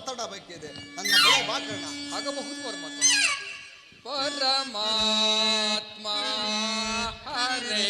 ಮಾತಾಡ ಬೇಕಿದೆ ನನ್ನ ಬೆಳೆ ಬಾಕಣ ಆಗಬಹುದು ಪರಮಾತ್ಮ ಪರಮಾತ್ಮ ಹರೇ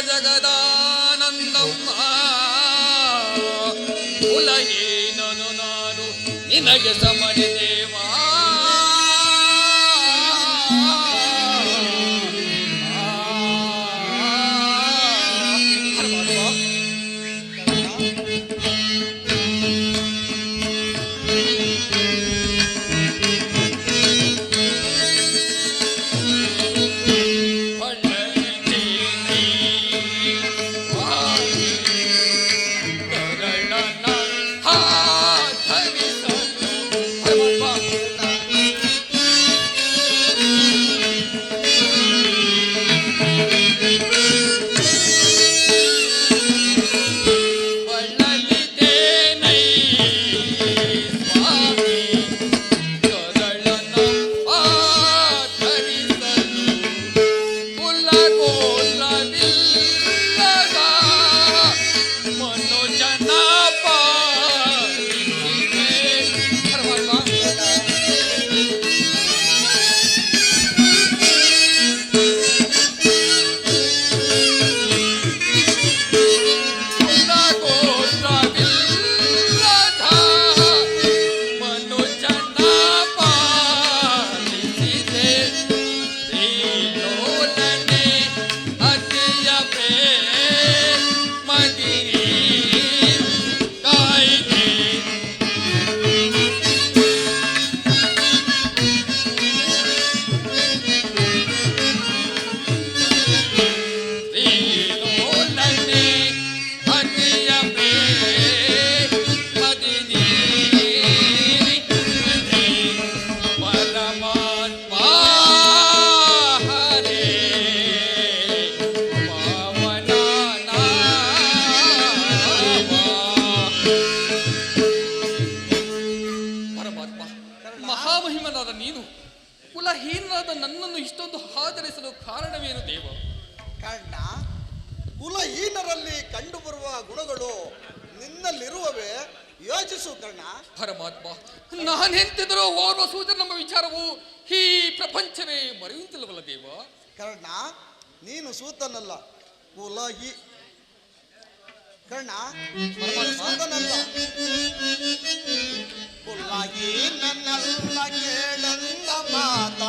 ಜಗದಾನಂದಮ್ಮ ಕುಲ ನಾನು ನಿನಗೆ ಸಮ ನನ್ನನ್ನು ಇಷ್ಟೊಂದು ಹಾಜರಿಸಲು ಕಾರಣವೇನು ದೇವ? ಕಾರಣ ಕುಲಹೀನರಲ್ಲಿ ಕಂಡುಬರುವ ಗುಣಗಳು ನಿನ್ನಲ್ಲಿರುವವೇ ಯೋಚಿಸು ಕರ್ಣ. ಪರಮಾತ್ಮ ನಾನೆಂತಿದ್ರೂ ಓರ್ವ ಸೂಚನ ನಮ್ಮ ವಿಚಾರವು ಈ ಪ್ರಪಂಚವೇ ಮರೆಯುತ್ತಿಲ್ಲವಲ್ಲ ದೇವ? ಕರ್ಣ ನೀನು ಸೂತನಲ್ಲ ಕುಲಹಿ ಕರ್ಣ ಸೂತನಲ್ಲ. ಕುಲಹಿ ಕುಲಹೀನನಲ್ಲ ಕೇಳಂದ ಮಾತ.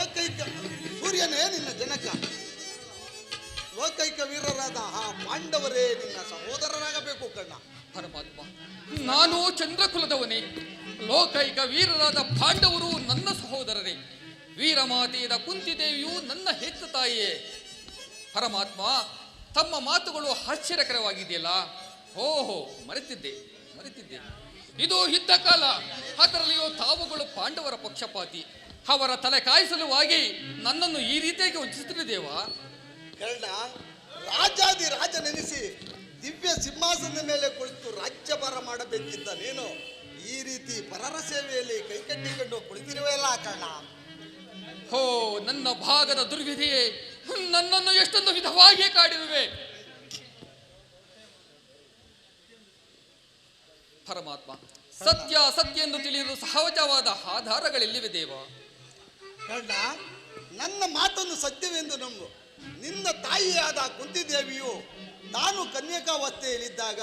ಲೋಕೈಕ ಸೂರ್ಯನೇ ನಿನ್ನ ಜನಕ. ಲೋಕೈಕ ವೀರರಾದ ಆ ಪಾಂಡವರೇ ನಿನ್ನ ಸಹೋದರರಾಗಬೇಕು ಕಣ್ಣ. ಪರಮಾತ್ಮ, ನಾನು ಚಂದ್ರಕುಲದವನೇ. ಲೋಕೈಕ ವೀರರಾದ ಪಾಂಡವರು ನನ್ನ ಸಹೋದರರೇ. ವೀರಮಾತೆಯಾದ ಕುಂತಿದೇವಿಯು ನನ್ನ ಹೆತ್ತ ತಾಯಿಯೇ. ಪರಮಾತ್ಮ, ತಮ್ಮ ಮಾತುಗಳು ಆಶ್ಚರ್ಯಕರವಾಗಿದೆಯಲ್ಲ? ಓಹೋ ಮರೆತಿದ್ದೆ ಮರೆತಿದ್ದೆ. ಇದು ಯುದ್ಧ ಕಾಲ ಅದರಲ್ಲಿಯೋ ತಾವುಗಳು ಪಾಂಡವರ ಪಕ್ಷಪಾತಿ. ಅವರ ತಲೆ ಕಾಯಿಸಲುವಾಗಿ ನನ್ನನ್ನು ಈ ರೀತಿಯಾಗಿ ವಂಚಿಸಿದ್ರೆ ದೇವ. ಕರ್ಣ ರಾಜಾದಿ ರಾಜನೆನಿಸಿ ದಿವ್ಯ ಸಿಂಹಾಸನದ ಮೇಲೆ ಕುಳಿತು ರಾಜ್ಯಭಾರ ಮಾಡಬೇಕಿದ್ದ ನೀನು ಈ ರೀತಿ ಪರರ ಸೇವೆಯಲ್ಲಿ ಕೈಕಟ್ಟಿಕೊಂಡು ಕುಳಿತಿರುವೆಯಲ್ಲ ಕರ್ಣ. ಹೋ ನನ್ನ ಭಾಗದ ದುರ್ವಿಧಿಯೇ ನನ್ನನ್ನು ಎಷ್ಟೊಂದು ವಿಧವಾಗಿ ಕಾಡಿರುವೆ. ಪರಮಾತ್ಮ ಸತ್ಯ ಸತ್ಯ ಎಂದು ತಿಳಿಯಲು ಸಹಜವಾದ ಆಧಾರಗಳೆಲ್ಲಿವೆ ದೇವ. ಕರ್ಣ ನನ್ನ ಮಾತನ್ನು ಸತ್ಯವೆಂದು ನಂಬು. ನಿನ್ನ ತಾಯಿಯಾದ ಕುಂತಿದೇವಿಯು ನಾನು ಕನ್ಯಕಾವಸ್ಥೆಯಲ್ಲಿದ್ದಾಗ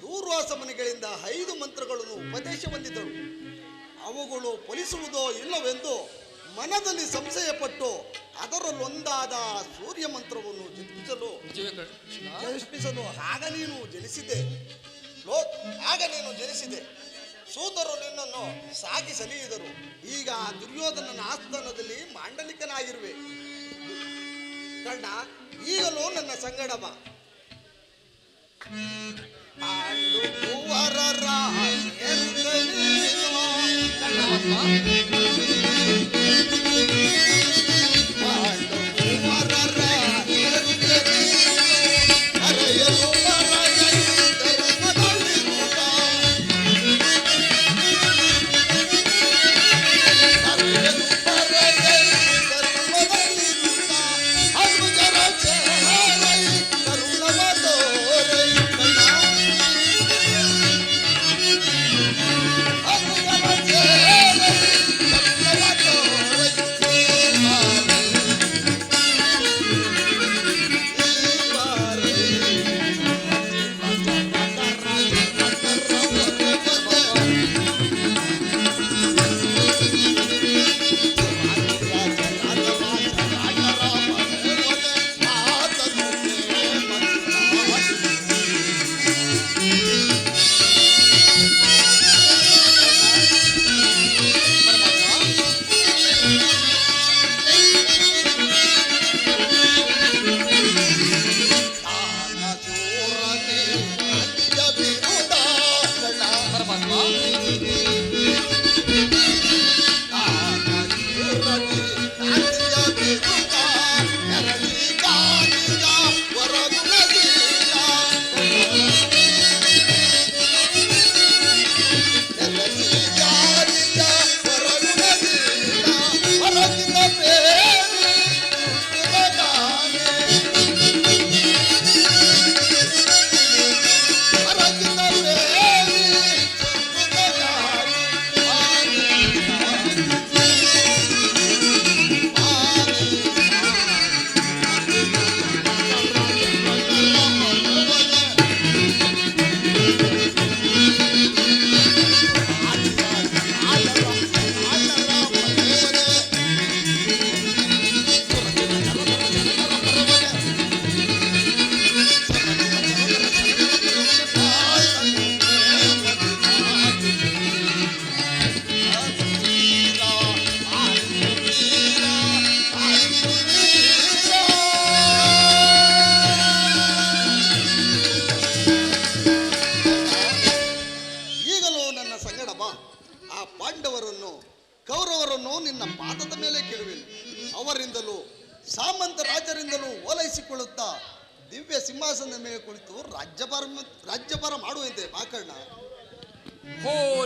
ದೂರ್ವಾಸ ಮನೆಗಳಿಂದ ಐದು ಮಂತ್ರಗಳನ್ನು ಉಪದೇಶ ಹೊಂದಿದ್ದಳು ಅವುಗಳು ಫಲಿಸುವುದೋ ಇಲ್ಲವೆಂದು ಮನದಲ್ಲಿ ಸಂಶಯಪಟ್ಟು ಅದರಲ್ಲೊಂದಾದ ಸೂರ್ಯ ಮಂತ್ರವನ್ನು ಜಪಿಸಲು ಜಪಿಸಲು ಆಗ ನೀನು ಜನಿಸಿದೆ. ಲೋ, ಆಗ ನೀನು ಜನಿಸಿದೆ. ಸೂತರು ನಿನ್ನನ್ನು ಸಾಗಿ ಸಲಿಯಿದರು ಈಗ ದುರ್ಯೋಧನನ ಆಸ್ಥಾನದಲ್ಲಿ ಮಾಂಡಲಿಕನಾಗಿರುವೆ. ಕಣ್ಣ ಈಗಲೂ ನನ್ನ ಸಂಗಡವ. ಬಾ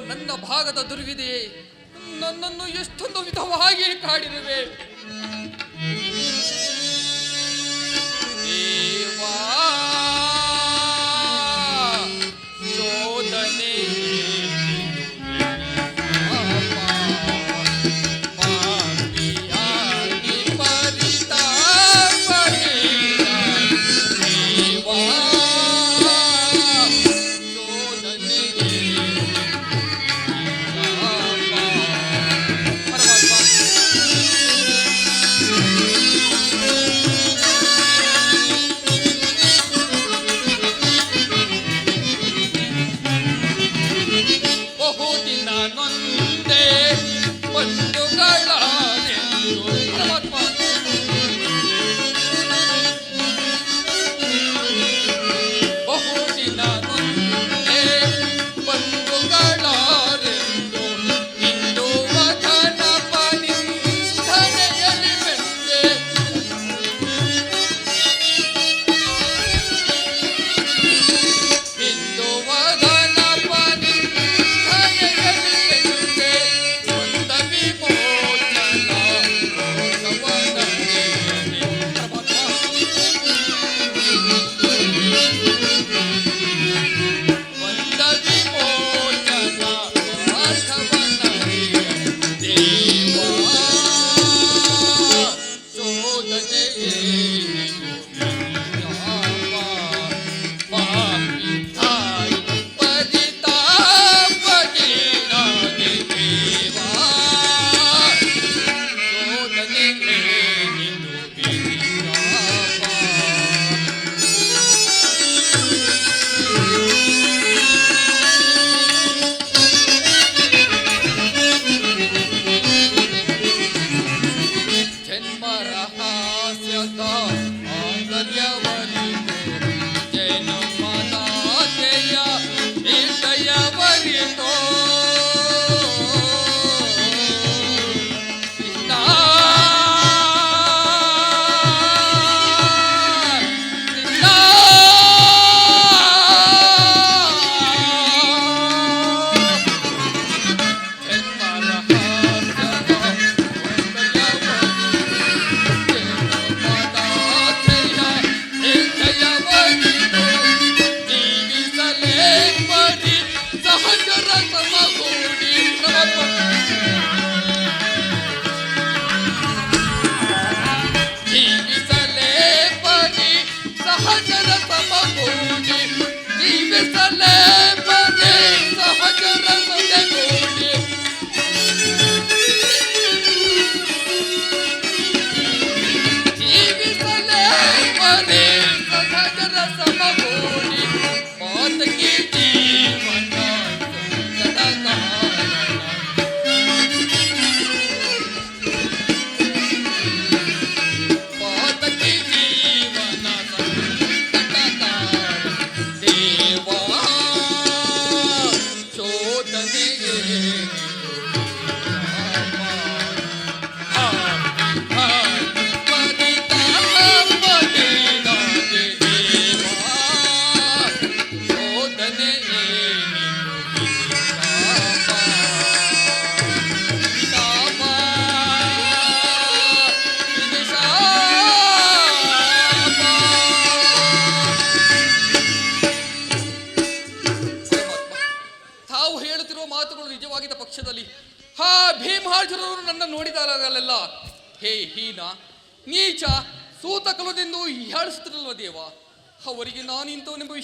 ನನ್ನ ಭಾಗದ ದುರ್ವಿಧಿ ನನ್ನನ್ನು ಎಷ್ಟೊಂದು ವಿಧವಾಗಿ ಕಾಡಿರುವೆ.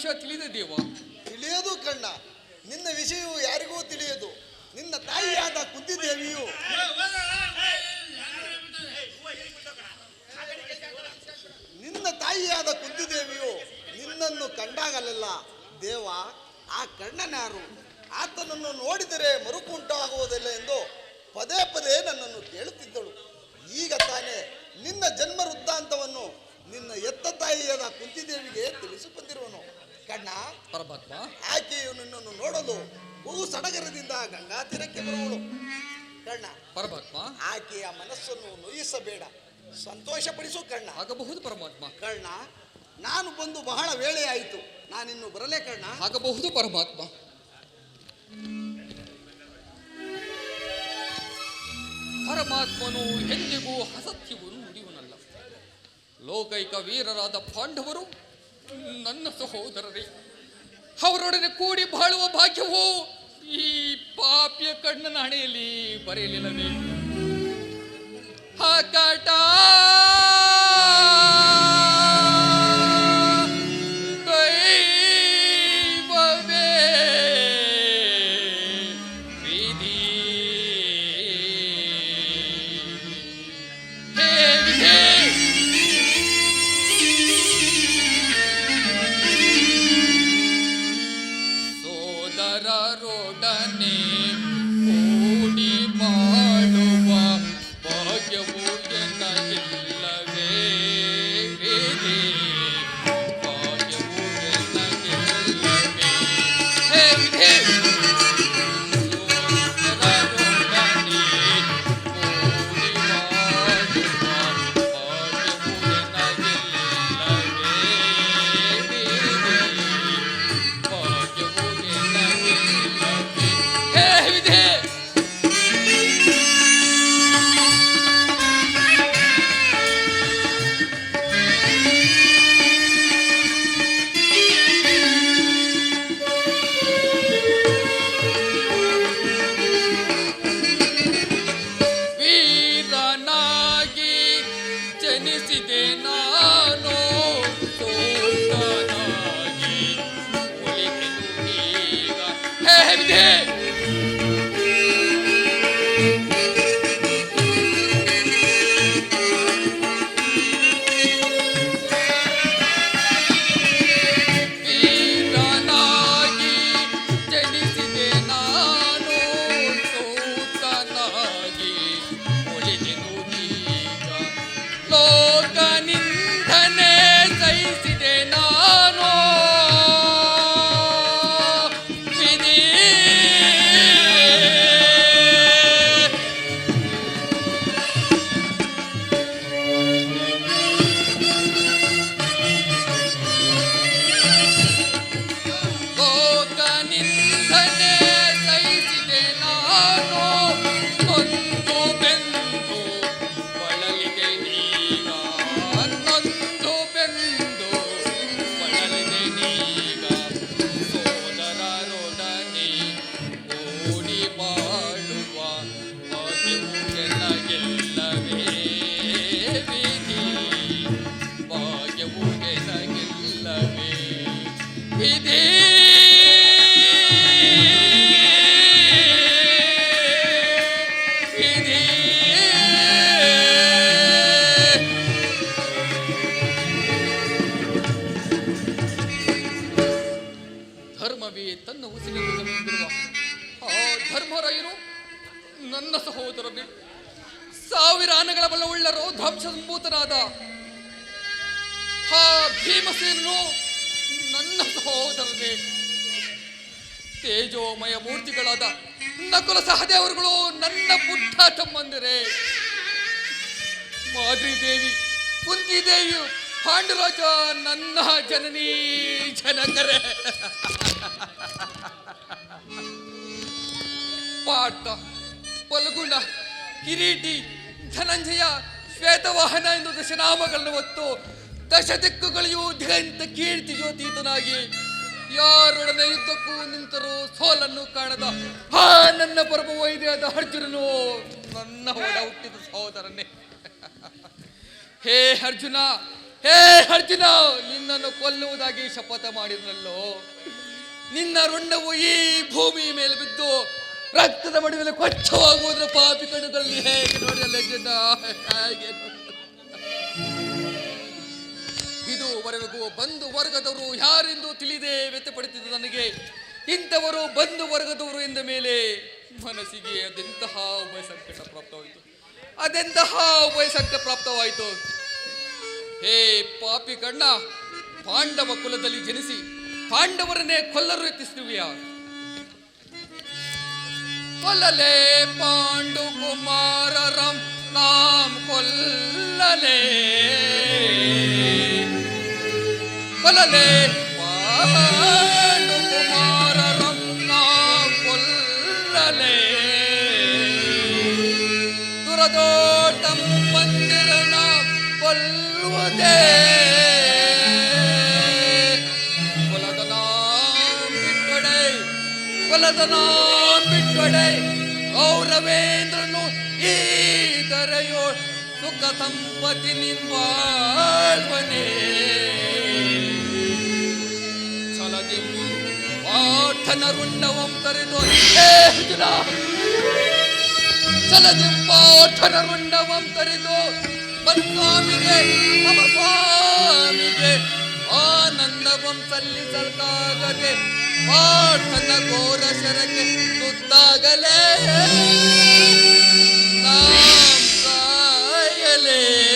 ವಿಷಯ ತಿಳಿದಿದ್ದೀವ ದೇವ ತಿಳಿಯೋದು ಕಣ್ಣ. ನಿನ್ನ ವಿಷಯವು ಯಾರಿಗೂ ತಿಳಿಯೋದು. ನಿನ್ನ ತಾಯಿಯಾದ ಕುಂತಿದೇವಿಯು. ನಿನ್ನ ತಾಯಿಯಾದ ಕುಂತಿದೇವಿಯು ನಿನ್ನನ್ನು ಕಂಡಾಗಲೆಲ್ಲ, ದೇವ, ಆ ಕಣ್ಣನಾರು ಆತನನ್ನು ನೋಡಿದರೆ ಮರುಕುಂಟಾಗುವುದಿಲ್ಲ ಎಂದು ಪದೇ ಪದೇ ನನ್ನನ್ನು ಕೇಳುತ್ತಿದ್ದಳು. ಈಗ ತಾನೇ ನಿನ್ನ ಜನ್ಮ ವೃದ್ಧಾಂತವನ್ನು ನಿನ್ನ ಎತ್ತ ತಾಯಿಯಾದ ಕುಂತಿದೇವಿಗೆ ತಿಳಿಸಿ ಬಂದಿರುವನು ಕಣ್ಣ. ಪರಮಾತ್ಮ. ಆಕೆಯು ನಿನ್ನನ್ನು ನೋಡಲು ಬಹು ಸಡಗರದಿಂದ ಗಂಗಾ ತೀರಕ್ಕೆ ಬರುವಳು. ಕಣ್ಣ. ಪರಮಾತ್ಮ. ಆಕೆಯ ಮನಸ್ಸನ್ನು ನೋಯಿಸಬೇಡ. ಸಂತೋಷಪಡಿಸು ಕಣ್ಣ. ಆಗಬಹುದು ಪರಮಾತ್ಮ. ಕಣ್ಣ ನಾನು ಬಂದು ಬಹಳ ವೇಳೆ ಆಯಿತು. ನಾನಿನ್ನು ಬರಲೇ ಕಣ್ಣ. ಆಗಬಹುದು ಪರಮಾತ್ಮ. ಪರಮಾತ್ಮನು ಎಂದಿಗೂ ಅಸತ್ಯವನ್ನು ನುಡಿಯುವನಲ್ಲ ಲೋಕೈಕ ವೀರರಾದ ಪಾಂಡವರು ನನ್ನ ಸಹೋದರರೇ ಅವರೊಡನೆ ಕೂಡಿ ಬಾಳುವ ಭಾಗ್ಯವು ಈ ಪಾಪಿಯ ಕಣ್ಣನ ಹಣೆಯಲ್ಲಿ ಬರೆಯಲಿಲ್ಲವೇ? ಹಕಟ ಜನಿಸಿದೆ ಕಿರೀಟಿ, ಧನಂಜಯ, ಶ್ವೇತವಾಹನ ಎಂದು ದಶನಾಮಗಳನ್ನು ಹೊತ್ತು ದಶ ದಿಕ್ಕುಗಳಿಯೂ ದಿಗಂತ ಕೀರ್ತಿ ಜ್ಯೋತೀತನಾಗಿ ಯಾರೊಡನೆ ಯುದ್ಧಕ್ಕೂ ನಿಂತರೂ ಸೋಲನ್ನು ಕಾಣದ ಆ ನನ್ನ ಪರಮ ವೈದ್ಯದ ಅರ್ಜುನನು. ನನ್ನ ಹೊಡ ಹುಟ್ಟಿದ ಸಹೋದರನೇ. ಹೇ ಅರ್ಜುನ ಹೇ ಅರ್ಜುನ, ನಿನ್ನನ್ನು ಕೊಲ್ಲುವುದಾಗಿ ಶಪಥ ಮಾಡಿದ್ರಲ್ಲೋ ನಿನ್ನ ರುಂಡವು ಈ ಭೂಮಿ ಮೇಲೆ ಬಿದ್ದು ರಕ್ತದ ಮಡಿವಲ್ಲಿ ಕೊಚ್ಚವಾಗುವುದರ ಪಾಪಿ ಕಣ್ಣುಗಳಲ್ಲಿ ಹೇಗೆ ನೋಡಿ ಲೆಜೆಂಡ್ ಹೇಗೆ ಇದುವರೆಗೂ ಬಂಧು ವರ್ಗದವರು ಯಾರೆಂದು ತಿಳಿದೇ ವ್ಯತ್ಯಪಡುತ್ತಿದ್ದು ನನಗೆ. ಇಂಥವರು ಬಂಧು ವರ್ಗದವರು ಎಂದ ಮೇಲೆ ಮನಸ್ಸಿಗೆ ಅದೆಂತಹ ಉಭಯ ಸಂಕಟ ಪ್ರಾಪ್ತವಾಯಿತು. ಅದೆಂತಹ ಉಭಯ ಸಂಕಟ ಪ್ರಾಪ್ತವಾಯಿತು. ಹೇ ಪಾಪಿ ಕಣ್ಣ, ಪಾಂಡವ ಕುಲದಲ್ಲಿ ಜನಿಸಿ ಪಾಂಡವರನ್ನೇ ಕೊಲ್ಲರು ಯತ್ನಿಸಿರುವೆಯಾ கொல்லலே பாண்டு குமாரரம் நாம் கொல்லலே. கொல்லலே பாண்டு குமாரரம் நாம் கொல்லலே. துரதோட்டம் வந்திரு நாம் கொல்வதே கொலதனாம் கொலதனாம் ಗೌರವೇಂದ್ರನು ಈ ದರೆಯೋ ಸುಖ ಸಂಪತಿ ನಿಂಬಾಳ್ವನೇ. ಸಲದಿ ಪಾಠನ ರುಂಡವಂ ತರೆದು ಹೇ ಪಾಠನ ರುಂಡವಂ ತರೆದು ಬಸ್ವಾಮಿಗೆ ನಮ ಸ್ವಾಮಿಗೆ ಆನಂದವಂ ಸಲ್ಲಿಸಲ್ಕಾಗದೆ ಪಾಠದ ಗೋರಶರಕ್ಕೆ ಶರಕ್ಕೆ ತುತ್ತಾಗಲೇ. ಕಾಯಲೇ.